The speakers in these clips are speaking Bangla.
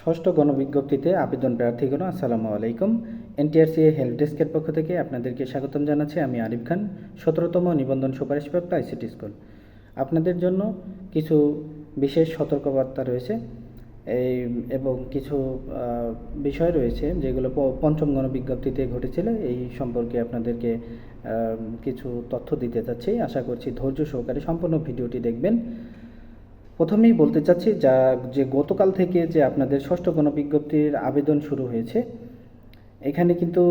ষষ্ঠ গণবিজ্ঞপ্তিতে আবেদন প্রার্থীগণ, আসসালামু আলাইকুম। এনটিআরসি হেল্প ডেস্কের পক্ষ থেকে আপনাদেরকে স্বাগতম জানাচ্ছি। আমি আরিফ খান, সতেরোতম নিবন্ধন সুপারিশপ্রাপ্ত আইসিটি স্কুল। আপনাদের জন্য কিছু বিশেষ সতর্কবার্তা রয়েছে। এই এবং কিছু বিষয় রয়েছে যেগুলো পঞ্চম গণবিজ্ঞপ্তিতে ঘটেছিল। এই সম্পর্কে আপনাদেরকে কিছু তথ্য দিতে চাচ্ছি। আশা করছি ধৈর্য সহকারে সম্পূর্ণ ভিডিওটি দেখবেন। প্রথমেই বলতে চাচ্ছি যা, যে গতকাল থেকে যে আপনাদের ষষ্ঠ গণবিজ্ঞপ্তির আবেদন শুরু হয়েছে, এখানে কিন্তু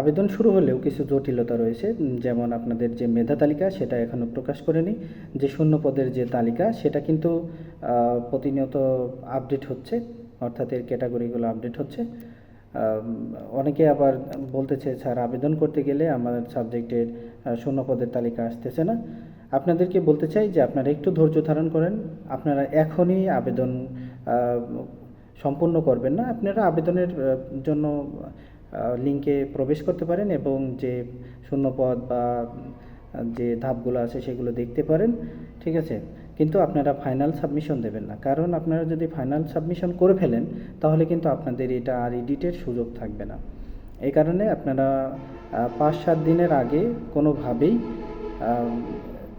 আবেদন শুরু হলেও কিছু জটিলতা রয়েছে। যেমন আপনাদের যে মেধা তালিকা, সেটা এখনও প্রকাশ করেনি। যে শূন্য পদের যে তালিকা, সেটা কিন্তু প্রতিনিয়ত আপডেট হচ্ছে, অর্থাৎ এর ক্যাটাগরিগুলো আপডেট হচ্ছে। অনেকে আবার বলতেছে, স্যার, আবেদন করতে গেলে আমার সাবজেক্টের শূন্য পদের তালিকা আসতেছে না। আপনাদেরকে বলতে চাই যে আপনারা একটু ধৈর্য ধারণ করেন। আপনারা এখনই আবেদন সম্পূর্ণ করবেন না। আপনারা আবেদনের জন্য লিঙ্কে প্রবেশ করতে পারেন এবং যে শূন্যপদ বা, যে ধাপগুলো আছে সেগুলো দেখতে পারেন, ঠিক আছে? কিন্তু আপনারা ফাইনাল সাবমিশন দেবেন না। কারণ আপনারা যদি ফাইনাল সাবমিশন করে ফেলেন, তাহলে কিন্তু আপনাদের এটা আর এডিটের সুযোগ থাকবে না। এই কারণে আপনারা পাঁচ সাত দিনের আগে কোনোভাবেই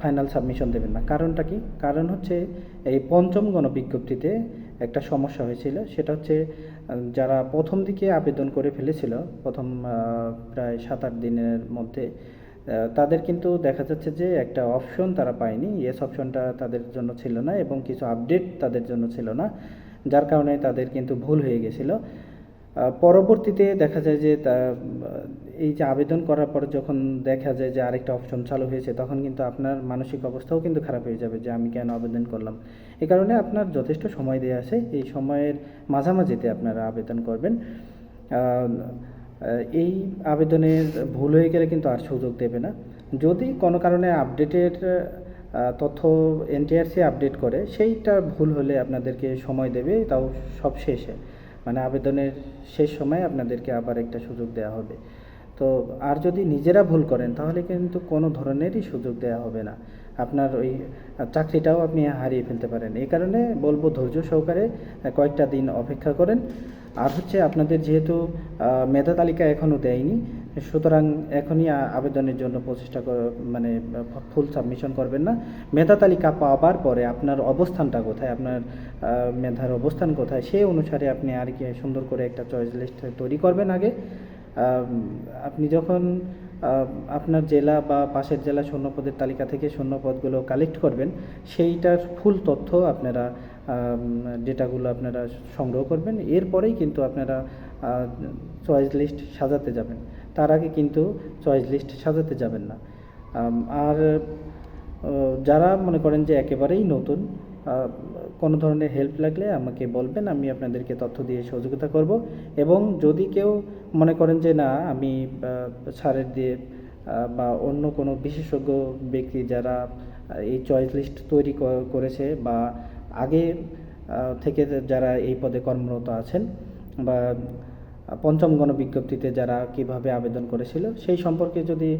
ফাইনাল সাবমিশন দেবেন না। কারণটা কি? কারণ হচ্ছে এই পঞ্চম গণবিজ্ঞপ্তিতে একটা সমস্যা হয়েছিল। সেটা হচ্ছে যারা প্রথম দিকে আবেদন করে ফেলেছিল, প্রথম প্রায় সাত আট দিনের মধ্যে তাদের কিন্তু দেখা যাচ্ছে যে একটা অপশন তারা পায়নি। ইয়েস অপশনটা তাদের জন্য ছিল না এবং কিছু আপডেট তাদের জন্য ছিল না, যার কারণে তাদের কিন্তু ভুল হয়ে গেছিল। পরবর্তীতে দেখা যায় যে এই যে আবেদন করার পর যখন দেখা যায় যে আরেকটা অপশন চালু হয়েছে, তখন কিন্তু আপনার মানসিক অবস্থাও কিন্তু খারাপ হয়ে যাবে যে আমি কেন আবেদন করলাম। এই কারণে আপনার যথেষ্ট সময় দেওয়া আছে। এই সময়ের মাঝামাঝিতে আপনারা আবেদন করবেন। এই আবেদনের ভুল হয়ে গেলে কিন্তু আর সুযোগ দেবে না। যদি কোনো কারণে আপডেটের তথ্য এনটিআরসি আপডেট করে, সেইটা ভুল হলে আপনাদেরকে সময় দেবে, তাও সব শেষে। মানে আবেদনের শেষ সময় আপনাদেরকে আবার একটা সুযোগ দেওয়া হবে। তো আর যদি নিজেরা ভুল করেন, তাহলে কিন্তু কোনো ধরনেরই সুযোগ দেওয়া হবে না। আপনার ওই চাকরিটাও আপনি হারিয়ে ফেলতে পারেন। এই কারণে বলব ধৈর্য সহকারে কয়েকটা দিন অপেক্ষা করেন। আর হচ্ছে আপনাদের যেহেতু মেধা তালিকা এখনও দেয়নি, সুতরাং এখনই আবেদনের জন্য প্রচেষ্টা মানে ফুল সাবমিশন করবেন না। মেধা তালিকা পাওয়ার পরে আপনার অবস্থানটা কোথায়, আপনার মেধার অবস্থান কোথায়, সেই অনুসারে আপনি আর কি সুন্দর করে একটা চয়েস লিস্ট তৈরি করবেন আগে। আপনি যখন আপনার জেলা বা পাশের জেলা শূন্যপদের তালিকা থেকে শূন্যপদগুলো কালেক্ট করবেন, সেইটার ফুল তথ্য আপনারা ডেটাগুলো আপনারা সংগ্রহ করবেন। এরপরেই কিন্তু আপনারা চয়েস লিস্ট সাজাতে যাবেন। তার আগে কিন্তু চয়েস লিস্ট সাজাতে যাবেন না। আর যারা মনে করেন যে একেবারেই নতুন কোনো ধরনের হেল্প লাগলে আমাকে বলবেন আমি আপনাদেরকে তথ্য দিয়ে সহযোগিতা করব। এবং যদি কেউ মনে করেন যে না আমি আহ, স্যারের দিয়ে বা অন্য কোনো বিশেষজ্ঞ ব্যক্তি যারা এই চয়েস লিস্ট তৈরি করেছে বা আগে থেকে যারা এই পদে কর্মরত আছেন বা পঞ্চম গণবিজ্ঞপ্তিতে যারা কীভাবে আবেদন করেছিল সেই সম্পর্কে যদি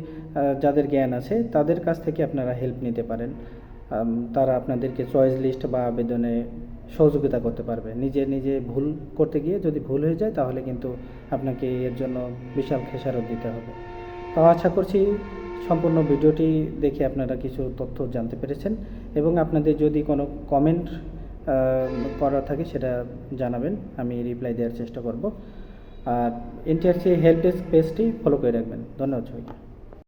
যাদের জ্ঞান আছে তাদের কাছ থেকে আপনারা হেল্প নিতে পারেন। তারা আপনাদেরকে চয়েস লিস্ট বা আবেদনে সহযোগিতা করতে পারবে। নিজে নিজে ভুল করতে গিয়ে যদি ভুল হয়ে যায়, তাহলে কিন্তু আপনাকে এর জন্য বিশাল খেসারত দিতে হবে। তো আশা করছি সম্পূর্ণ ভিডিওটি দেখে আপনারা কিছু তথ্য জানতে পেরেছেন এবং আপনাদের যদি কোনো কমেন্ট করা থাকে সেটা জানাবেন, আমি রিপ্লাই দেওয়ার চেষ্টা করব। আর এনটিআরসি হেল্প ডেস্ক পেজটি ফলো করে রাখবেন। ধন্যবাদ সবাইকে।